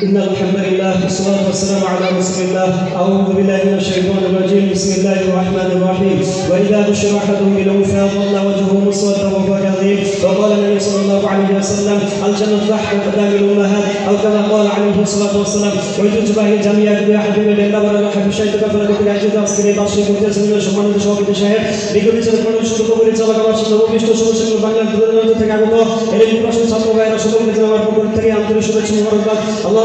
إن الحمد لله والصلاة والسلام على رسول الله أعوذ بالله من الشيطان الرجيم بسم الله الرحمن الرحيم وإذا بشر أحدهم بالأنثى ظل وجهه مسودا وهو كظيم وقال النبي صلى الله عليه وسلم الجنة تحت أقدام الأمهات أو كما قال عليه الصلاة والسلام وجدت باهي جميع يا حبيبي لله ولا أحب الشيء كفر لك أجد أسكري বার্ষিক উদ্দেশ্যে সম্মানিত সভাপতি সাহেব বিগত চলমান শুরু পরিচালক আমার সাথে অভিষ্ট সদস্য বাংলার দূরদূরান্ত থেকে আগত এর প্রশ্ন ছাত্র ভাইয়েরা সকলকে জানাই আমার পক্ষ থেকে আন্তরিক শুভেচ্ছা মোবারকবাদ আল্লাহ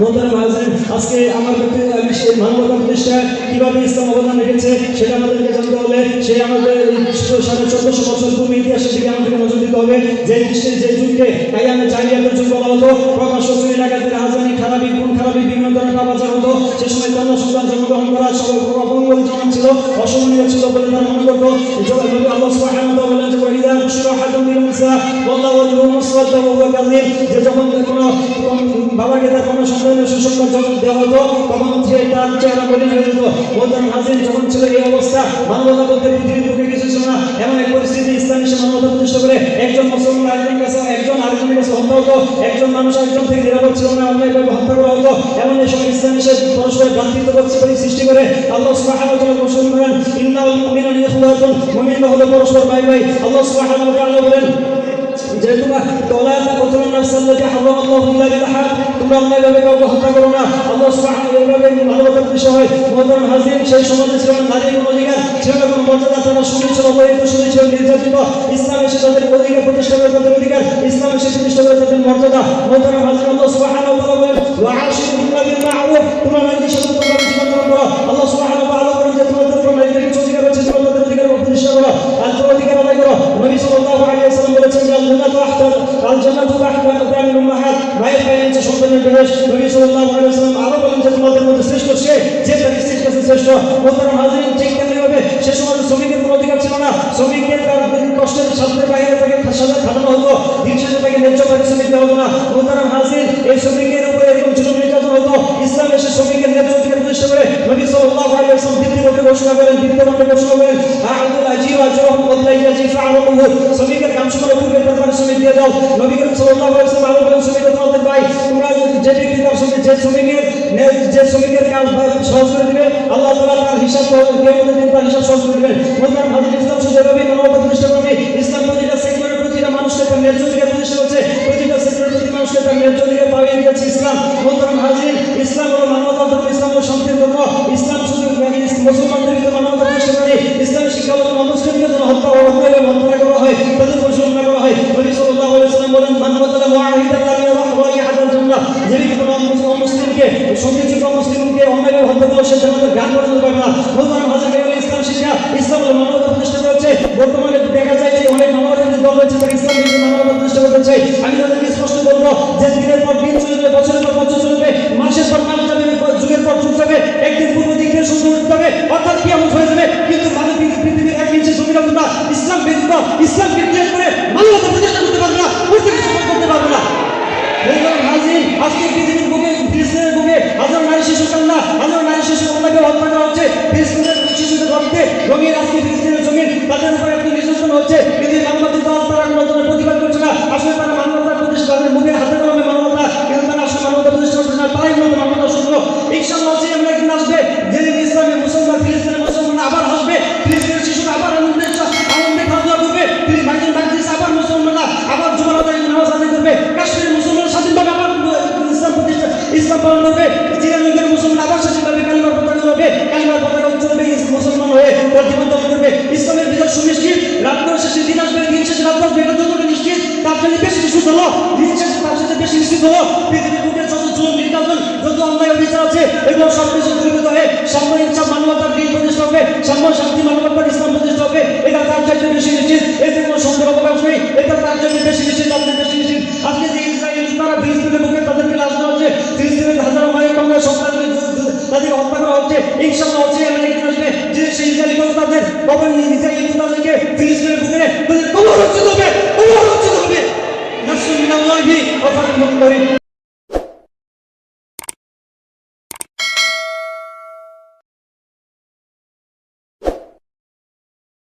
মোহতারাম হাজরিন আজকে আমার সেই মানবতা প্রতিষ্ঠা কীভাবে ইসলাম অবদান রেখেছে সেটা আমাদেরকে জানতে হলে সেই আমাদের সাড়ে চোদ্দশো বছর পূর্বে ইতিহাসের দিকে আমাদেরকে নজর দিতে হবে। যে বিশ্বের যে যুগকে তাই আমি জাহিলিয়াতের যুগ বলা হতো, প্রকাশ্য চুরি ডাকাতি রাজধানী খারাপি, খুন খারাপি, বিভিন্ন ধরনের কাবাচার হতো। সে সময় কন্যা সন্তান জন্মগ্রহণ করা সবাই অপমঙ্গল জমান ছিল অসহনীয় ছিল বলে তারা মনে করতো আল্লাহ উনসা ওয়াল্লাহু ওয়াজহুহু মুসওয়াদা ওয়া হুয়া কাযীব যে যখন কোনো বাবাকে তার কোনো সন্তানের সুসংবাদ যখন দেওয়া হতো, তখন সে তার চেহারা মলিন অবস্থা মানবতা বলতে পৃথিবীর পরিস্থিতি ইসলাম মানবতা প্রতিষ্ঠা করে একজন মুসলমান আরেকজন কাছে একজন আরেকজনের কাছে হত্যা হতো, একজন মানুষ আরেকজন থেকে নিরাপদ ছিল না অন্যায়ভাবে হত্যা করা হতো। এমন এই সময় ইসলাম এসে পরস্পর ভ্রান্তিত্ব করে সৃষ্টি করে আল্লাহ সুবহানাহু ওয়া তাআলা ঘোষণা করেন ইন্নাল মুমিনুনা ইখওয়াতুন মুমিনরা হলো পরস্পর ভাই ভাই আল্লাহ সুবহানাহু ওয়া বলেন যে তোমরা তোলা কতজন নাফসাল্লাতি হারাম আল্লাহু ইল্লা বিল হক তোমরা অন্যায়ভাবে কাউকে হত্যা করো না আল্লাহ সুবহানাহু ওয়া তাআলা মানবতার বিষয় মোহতারাম হাজির সেই সমাজে ছিল না নারীর কোনো অধিকার ছিল না কোনো মর্যাদা তারা শুনে ছিল অবহিত শুনে ছিল নির্যাতিত ইসলাম এসে তাদের অধিকার প্রতিষ্ঠা করে তাদের অধিকার ইসলাম এসে প্রতিষ্ঠা করে তাদের মর্যাদা মোহতারাম হাজির আল্লাহ সুবহানাহু ওয়া তাআলা বলেন ওয়া আশিরুহুন্না শ্রমিকের কোনো শ্রমিকের শ্রমিকের করেন করেন। শ্রমিকের দিয়ে দাও। নবী করিম সাল্লাল্লাহু আলাইহি ওয়াসাল্লাম শ্রমিক তোমাদের ভাই, তোমরা যে ব্যক্তি তার সঙ্গে যে শ্রমিকের নে- যে শ্রমিকের কাজ সহজ করে দিবে, আল্লাহ তাআলা তার হিসাব কিয়ামতের দিন তার হিসাব সহজ করে দিবেন মোহতারাম হাজির ইসলাম এভাবেই মানবতা প্রতিষ্ঠা করবে। ইসলাম প্রতিটা সেক্টরের প্রতিটা মানুষকে তার ন্যায্য অধিকার প্রতিষ্ঠা করছে। প্রতিটা সেক্টরের প্রতি মানুষকে তার ন্যায্য অধিকার পাইয়ে দিয়েছে ইসলাম। মোহতারাম হাজির ইসলাম হলো মানবতা ধর্ম, ইসলাম হলো শান্তির ধর্ম। ইসলাম শুধু মানে মুসলমানদের ভিতরে মানবতা প্রতিষ্ঠা করে ইসলামের শিক্ষা হলো অমুসলিমদের জন্য হত্যা হত্যা করা হয়, তাদের পরিচালনা করা হয়। নবী সাল্লাল্লাহু আলাইহি বলেন, মান বাতালা জান্নাহ যে ব্যক্তি কোনো অমুসলিমকে, সংগীত অমুসলিমকে হত্যা করল সে জান্নাতের গান পর্যন্ত পাবে না। মোহতারাম হাজির ইসলাম শিক্ষা ইসলাম মানবতা প্রতিষ্ঠা করেছে। বর্তমানে দেখা যায় যে অনেক মানবতাবাদী দল রয়েছে, তারা ইসলাম মানবতা প্রতিষ্ঠা করতে আমি তাদেরকে স্পষ্ট বলব যে দিনের পর দিন চলবে বছরের পর বছর চলবে মাসের পর মাস যাবে যুগের পর যুগ যাবে, একদিন পূর্ব দিক থেকে শুরু করতে হবে। অর্থাৎ কিয়ামত হয়ে যাবে, কিন্তু মানব পৃথিবীর এক ইঞ্চি তোমরা ইসলাম ব্যতীত ইসলামকে জন্য বেশি নিশ্চিত হলো দিন শেষে তার সাথে বেশি নিশ্চিত হলো পৃথিবীর বুকে যত জুলুম, নির্যাতন, যত অন্যায় অবিচার আছে, এগুলো সব কিছু দূরীভূত হয়ে সাম্য ইচ্ছা মানবতার দিন প্রতিষ্ঠা হবে সাম্য শান্তি মানবতার ইসলাম প্রতিষ্ঠা হবে, এটা তার চাইতে বেশি নিশ্চিত, এতে কোনো সন্দেহ অবকাশ নেই, এটা তার জন্য বেশি নিশ্চিত জন্য বেশি নিশ্চিত। আজকে যে ইসরায়েল তারা ফিলিস্তিনের বুকে তাদেরকে লাশ দেওয়া হচ্ছে, ফিলিস্তিনের হাজারো মায়ের সন্তানকে তাদেরকে হত্যা করা হচ্ছে ইনশাল্লাহ কথা